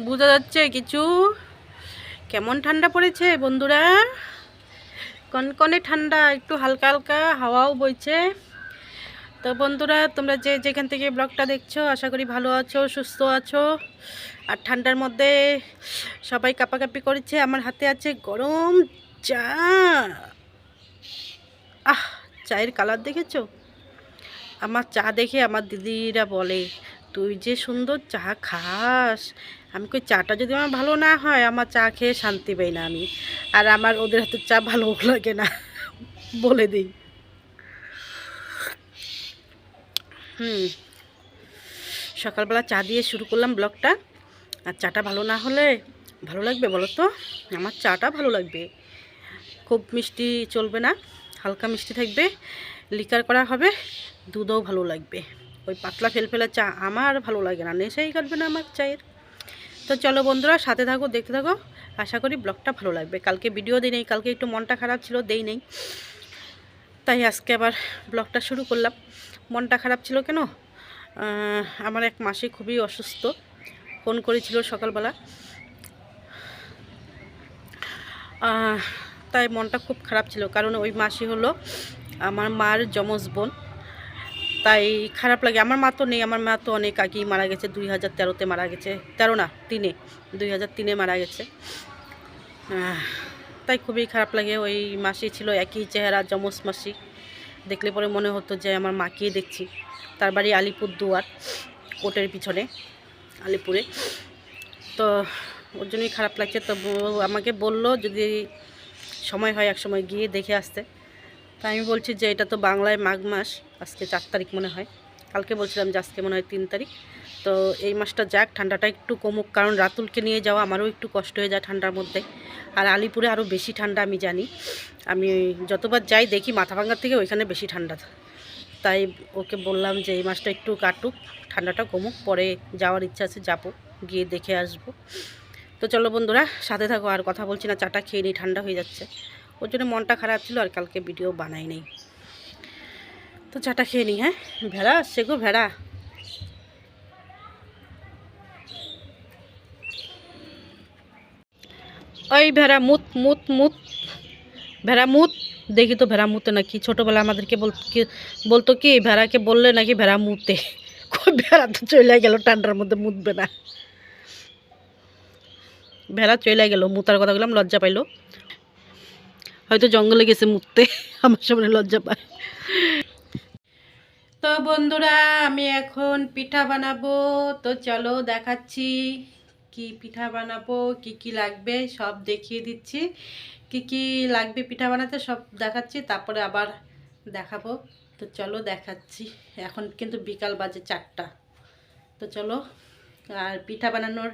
বোঝা যাচ্ছে কিছু? কেমন ঠান্ডা পড়েছে বন্ধুরা? কনকনে ঠান্ডা, একটু হালকা হালকা, হাওয়াও বইছে। তো বন্ধুরা, তোমরা যে যেখান থেকে ব্লগটা দেখছ, আশা করি ভালো আছো, সুস্থ আছো। আর ঠান্ডার মধ্যে সবাই কাপাকাপি করেছে। আমার হাতে আছে গরম চা। আহ, চায়ের কালার দেখেছ? আমার চা দেখে আমার দিদিরা বলে তুই যে সুন্দর চা খাস। আমি কই, চাটা যদি আমার ভালো না হয়, আমার চা খেয়ে শান্তি পাই না আমি। আর আমার ওদের হাতের চা ভালো লাগে না। বলে দিই। হুম। সকালবেলা চা দিয়ে শুরু করলাম ব্লগটা। আর চাটা ভালো না হলে ভালো লাগবে বলো তো? আমার চাটা ভালো লাগবে। খুব মিষ্টি চলবে না, হালকা মিষ্টি থাকবে। লিকার করা হবে, দুধও ভালো লাগবে। ওই পাতলা ফেলফেলা চা আমার ভালো লাগে না। নেশাই কাটবে না আমার চায়ের। তো চলো বন্ধুরা, সাথে থাকো, দেখতে থাকো। আশা করি ব্লগটা ভালো লাগবে। কালকে ভিডিও দিই নেই, কালকে একটু মনটা খারাপ ছিল, দেই নেই। তাই আজকে আবার ব্লগটা শুরু করলাম। মনটা খারাপ ছিল কেন? আমার এক মাসি খুবই অসুস্থ। ফোন করেছিল সকালবেলা। তাই মনটা খুব খারাপ ছিল। কারণ ওই মাসি হলো আমার মার যমজ বোন। তাই খারাপ লাগে। আমার মা তো নেই, আমার মা তো অনেক আগেই মারা গেছে, দুই হাজার তেরোতে মারা গেছে। তেরো না, তিনে, দুই হাজার তিনে মারা গেছে। তাই খুবই খারাপ লাগে। ওই মাসি ছিল একই চেহারা, যমজ মাসি। দেখলে পরে মনে হতো যে আমার মাকেই দেখছি। তার বাড়ি আলিপুর দুয়ার কোর্টের পিছনে, আলিপুরে। তো ওর জন্যই খারাপ লাগছে। তো আমাকে বলল যদি সময় হয় এক সময় গিয়ে দেখে আসতে। তা আমি বলছি যে এটা তো বাংলায় মাঘ মাস, আজকে চার তারিখ মনে হয়। কালকে বলছিলাম যে আজকে মনে হয় তিন তারিখ। তো এই মাসটা যাক, ঠান্ডাটা একটু কমুক, কারণ রাতুলকে নিয়ে যাওয়া আমারও একটু কষ্ট হয়ে যায় ঠান্ডার মধ্যে। আর আলিপুরে আরও বেশি ঠান্ডা আমি জানি। আমি যতবার যাই দেখি মাথা ভাঙার থেকে ওইখানে বেশি ঠান্ডা। তাই ওকে বললাম যে এই মাসটা একটু কাটুক, ঠান্ডাটা কমুক, পরে যাওয়ার ইচ্ছা আছে যাব, গিয়ে দেখে আসব। তো চলো বন্ধুরা, সাথে থাকো, আর কথা বলছি না, চাটা খেয়ে নিই ঠান্ডা হয়ে যাচ্ছে। ওর জন্য মনটা খারাপ ছিল আর কালকে ভিডিও বানাই নেই। তো চাটা খেয়ে নিই হ্যাঁ? ভেড়া আসছে গো, ভেড়া। ওই ভেড়া মুত মুত মুত। ভেড়া মুত। দেখি তো ভেড়া মুতে নাকি। ছোটোবেলা আমাদেরকে বল বলতো কি, ভেড়াকে বললে নাকি ভেড়া মুতে। ভেড়া তো চলে গেল, ঠান্ডার মধ্যে মুতবে না। ভেড়া চলে গেল, মুতার কথা বললাম, লজ্জা পাইলো। হয়তো জঙ্গলে গেছে মুততে। আমার সামনে লজ্জা পায়। তো বন্ধুরা, আমি এখন পিঠা বানাবো। তো চলো দেখাচ্ছি কি পিঠা বানাবো, কি কি লাগবে, সব দেখিয়ে দিচ্ছি। কি কি লাগবে পিঠা বানাতে সব দেখাচ্ছি, তারপরে আবার দেখাবো। তো চলো দেখাচ্ছি। এখন কিন্তু বিকাল বাজে চারটা। তো চলো, আর পিঠা বানানোর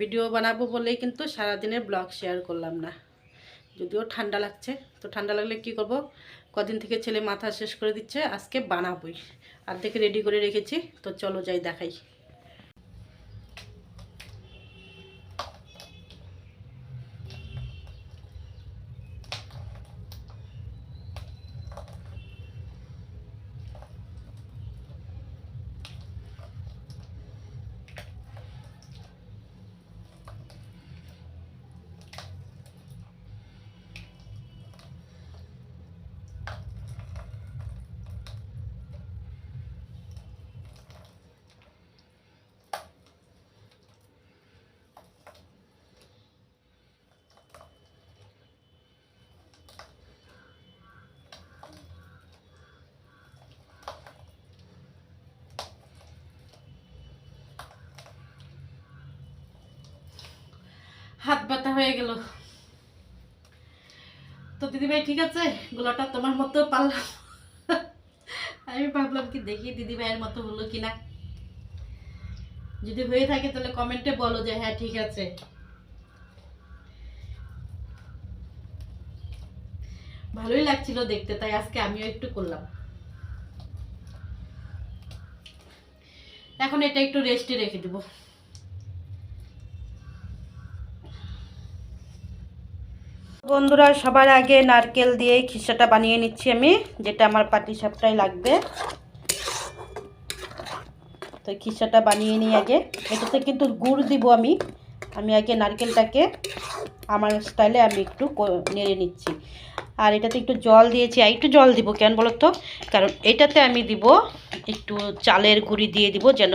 ভিডিও বানাবো বলেই কিন্তু সারাদিনের ব্লগ শেয়ার করলাম না। যদিও ঠান্ডা লাগছে, তো ঠান্ডা লাগলে কি করব? কদিন থেকে ছেলে মাথা শেষ করে দিচ্ছে, আজকে বানাবই। আর দেখে রেডি করে রেখেছি, তো চলো যাই দেখাই। হাত ব্যথা হয়ে গেল। তো দিদিভাই ঠিক আছে? গোলাটা তোমার মতো পারলাম। আমি ভাবলাম কি দেখি দিদিভাইয়ের মতো হলো কিনা। যদি হয়ে থাকে তাহলে কমেন্টে বলো যে হ্যাঁ ঠিক আছে। ভালোই লাগছিল দেখতে, তাই আজকে আমিও একটু করলাম। এখন এটা একটু রেস্টে রেখে দিব। বন্ধুরা, সবার আগে নারকেল দিয়ে খিসাটা বানিয়ে নিচ্ছি আমি, যেটা আমার পাটি সাপটাই লাগবে। তো খিসাটা বানিয়ে নিই আগে। এটাতে কিন্তু গুড় দিব আমি। আমি আগে নারকেলটাকে আমার স্টাইলে আমি একটু নেড়ে নিচ্ছি। আর এটাতে একটু জল দিয়েছি। আর একটু জল দিব কেন বলো তো? কারণ এটাতে আমি দিব একটু চালের গুঁড়ি দিয়ে দিব, যেন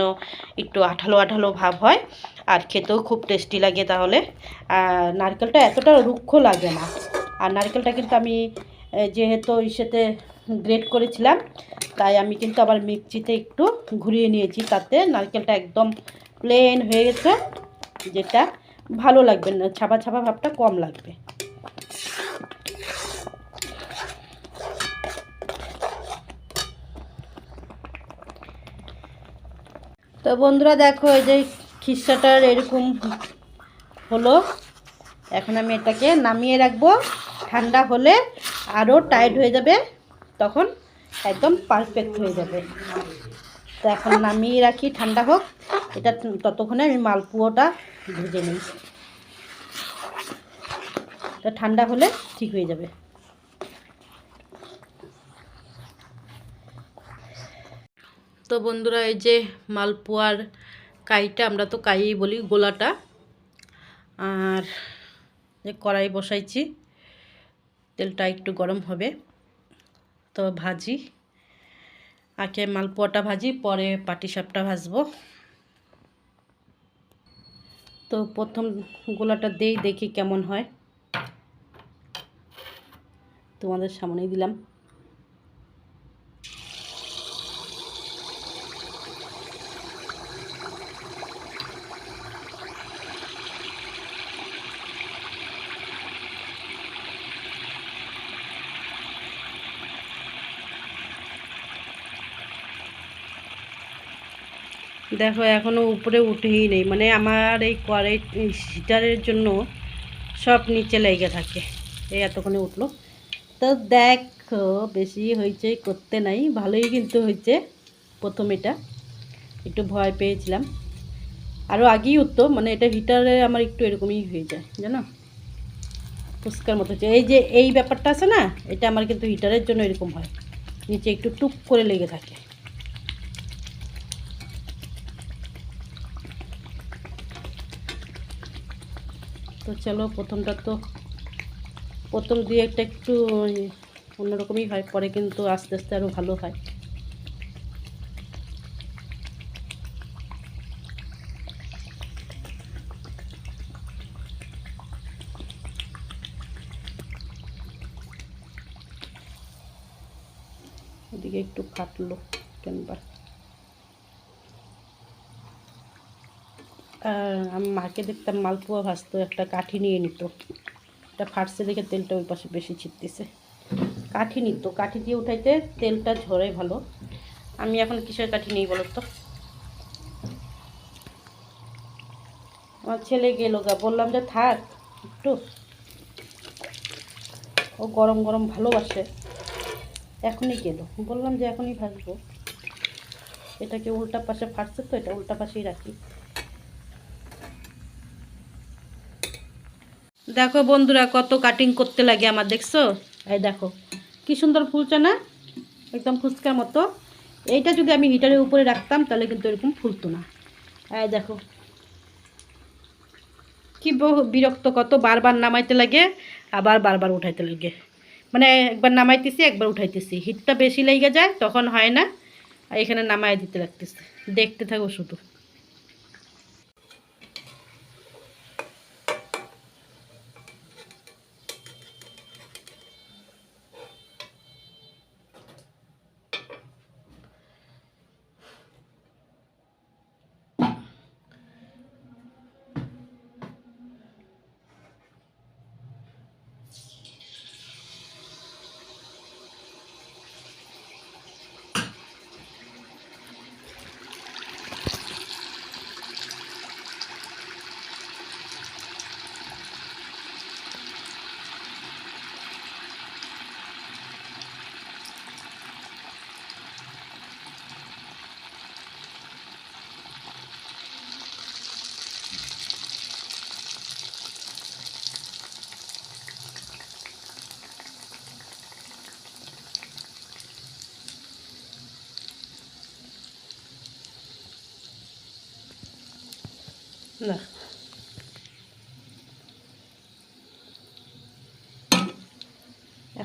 একটু আঠালো আঠালো ভাব হয়। আর খেতেও খুব টেস্টি লাগে তাহলে। আর নারকেলটা এতটা রুক্ষ লাগে না। আর নারকেলটা কিন্তু আমি যেহেতু ইসেতে গ্রেট করেছিলাম, তাই আমি কিন্তু আবার মিক্সিতে একটু ঘুরিয়ে নিয়েছি। তাতে নারকেলটা একদম প্লেন হয়ে গেছে, যেটা ভালো লাগবে না, ছাপা ছাপা ভাবটা কম লাগবে। তো বন্ধুরা দেখো, এই যে খিসাটার এরকম হলো। এখন আমি এটাকে নামিয়ে রাখব। ঠান্ডা হলে আরও টাইট হয়ে যাবে। তখন একদম পারফেক্ট হয়ে যাবে। তো এখন নামিয়ে রাখি, ঠান্ডা হোক। এটা ততক্ষণে আমি মালপুয়োটা ভেজে নিই। এটা ঠান্ডা হলে ঠিক হয়ে যাবে। তো বন্ধুরা, এই যে মালপোয়ার কাইটা আমরা তো কাইই বলি, গোলাটা। আর কড়াই বসাইছি, তেলটা একটু গরম হবে। তো ভাজি। আগে মালপোয়াটা ভাজি, পরে পাটিসাপটা ভাজবো। তো প্রথম গোলাটা দেই, দেখি কেমন হয়। তোমাদের সামনেই দিলাম। দেখো, এখনও উপরে উঠেই নেই। মানে আমার এই কড়াই হিটারের জন্য সব নিচে লেগে থাকে। এই এতক্ষণে উঠল। তো দেখো, বেশি হয়েছে করতে নাই, ভালোই কিন্তু হয়েছে প্রথম এটা একটু ভয় পেয়েছিলাম। আরও আগেই উঠতো মানে এটা হিটারে আমার একটু এরকমই হয়ে যায়, জানো? ফুচকার মতো হচ্ছে এই যে, এই ব্যাপারটা আছে না, এটা আমার কিন্তু হিটারের জন্য এরকম হয়। নিচে একটু টুক করে লেগে থাকে। চলো, প্রথমটা তো প্রথম দুই একটা একটু অন্যরকমই হয়, পরে কিন্তু আস্তে আস্তে আরও ভালো হয়। এদিকে একটু কাটলো কেনবার আমি মাকে দেখতাম, মালপোয়া ভাজতো, একটা কাঠি নিয়ে নিত। এটা ফাটছে দেখে তেলটা ওই পাশে বেশি ছিটতেছে। কাঠি নিত, কাঠি দিয়ে উঠাইতে তেলটা ঝরে ভালো। আমি এখন কিসের কাঠি নেই বলো তো? আমার ছেলে গেল গা, বললাম যে থাক, একটু। ও গরম গরম ভালোবাসে। এখনই গেল। বললাম যে এখনই ভাজবো। এটাকে উল্টা পাশে ফাটছে তো, এটা উল্টা পাশেই রাখি। দেখো বন্ধুরা কত কাটিং করতে লাগে আমার, দেখছ? এই দেখো, কি সুন্দর ফুলছে না? একদম ফুচকার মতো। এইটা যদি আমি হিটারের উপরে রাখতাম, তাহলে কিন্তু এরকম ফুলতো না। এই দেখো, কি বিরক্ত, কত বারবার নামাইতে লাগে, আবার বারবার উঠাইতে লাগে। মানে একবার নামাইতেছি, একবার উঠাইতেছি। হিটটা বেশি লেগে যায়, তখন হয় না। এখানে নামাই দিতে লাগতেছে। দেখতে থাকো শুধু।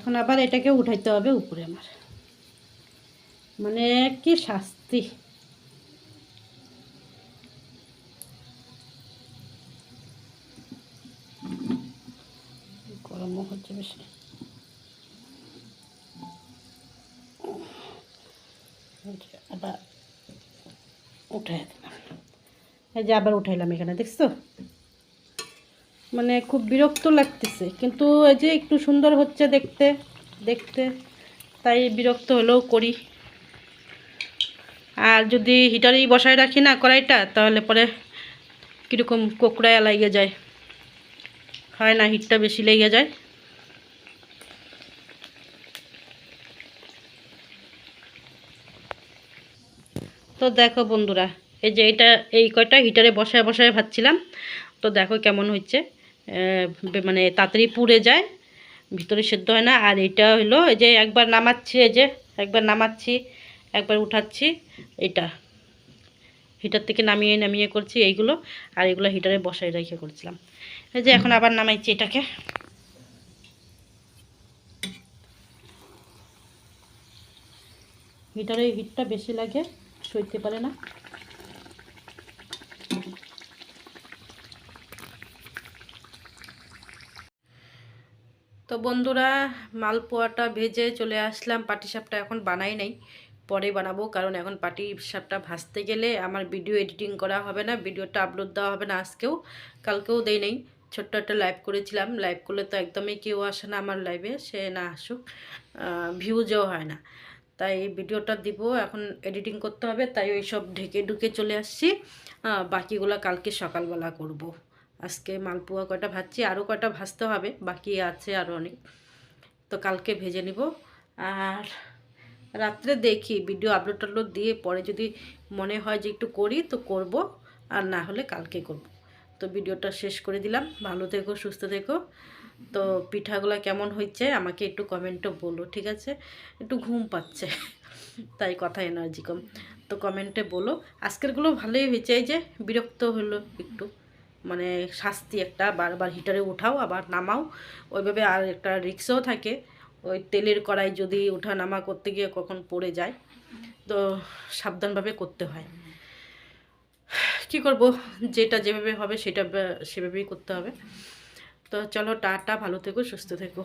এখন আবার এটাকে উঠাইতে হবে উপরে আমার। মানে কি শাস্তি। গরমও হচ্ছে বেশি। আবার উঠাই দিলাম। এই যে আবার উঠাইলাম এখানে, দেখছ? মানে খুব বিরক্ত লাগতেছে। কিন্তু এই যে একটু সুন্দর হচ্ছে দেখতে দেখতে, তাই বিরক্ত হলেও করি। আর যদি হিটারেই বসায় রাখি না কড়াইটা, তাহলে পরে কীরকম কোকড়ায় লাগিয়ে যায়। হয় না, হিটটা বেশি লেগে যায়। তো দেখো বন্ধুরা, এই যে এটা, এই কয়টা হিটারে বসায় বসায় ভাবছিলাম তো দেখো কেমন হচ্ছে। মানে তাড়াতাড়ি পুড়ে যায়, ভিতরে সেদ্ধ হয় না। আর এটা হলো এই যে একবার নামাচ্ছি, এই যে একবার নামাচ্ছি, একবার উঠাচ্ছি, এটা। হিটার থেকে নামিয়ে নামিয়ে করছি এইগুলো, আর এগুলো হিটারে বসাই রেখে করছিলাম। এই যে এখন আবার নামাইছি এটাকে। হিটারে হিটটা বেশি লাগে, সইতে পারে না। তো বন্ধুরা মালপোয়াটা ভেজে চলে আসলাম। পাটিসাপটা এখন বানাই নাই, পরে বানাবো। কারণ এখন পাটি সাপটা ভাজতে গেলে আমার ভিডিও এডিটিং করা হবে না, ভিডিওটা আপলোড দেওয়া হবে না আজকেও। কালকেও দেই নেই। ছোট্ট একটা লাইভ করেছিলাম। লাইভ করলে তো একদমই কেউ আসে না আমার লাইভে সে না আসুক। ভিউজও হয় না। তাই ভিডিওটা দিব। এখন এডিটিং করতে হবে। তাই ওই সব ঢেকে ঢুকে চলে আসছি। বাকিগুলো কালকে সকালবেলা করব। আজকে মালপোয়া কয়টা ভাজছি, আরও কয়টা ভাজতে হবে, বাকি আছে আরও অনেক। তো কালকে ভেজে নিব। আর রাত্রে দেখি, ভিডিও আপলোড টাপলোড দিয়ে পরে যদি মনে হয় যে একটু করি তো করব, আর না হলে কালকে করব। তো ভিডিওটা শেষ করে দিলাম। ভালো থেকো, সুস্থ থেকো। তো পিঠাগুলো কেমন হচ্ছে আমাকে একটু কমেন্টও বলো, ঠিক আছে? একটু ঘুম পাচ্ছে, তাই কথা এনার্জি কম। তো কমেন্টে বলো। আজকেরগুলো ভালোই হয়েছে, এই যে বিরক্ত হলো একটু। মানে শাস্তি একটা, বারবার হিটারে ওঠাও আবার নামাও। ওইভাবে আর একটা রিক্সও থাকে। ওই তেলের কড়াই যদি ওঠা নামা করতে গিয়ে কখন পড়ে যায়, তো সাবধানভাবে করতে হয়। কি করব? যেটা যেভাবে হবে সেটা সেভাবেই করতে হবে। তো চলো, টাটা, ভালো থেকো, সুস্থ থেকো।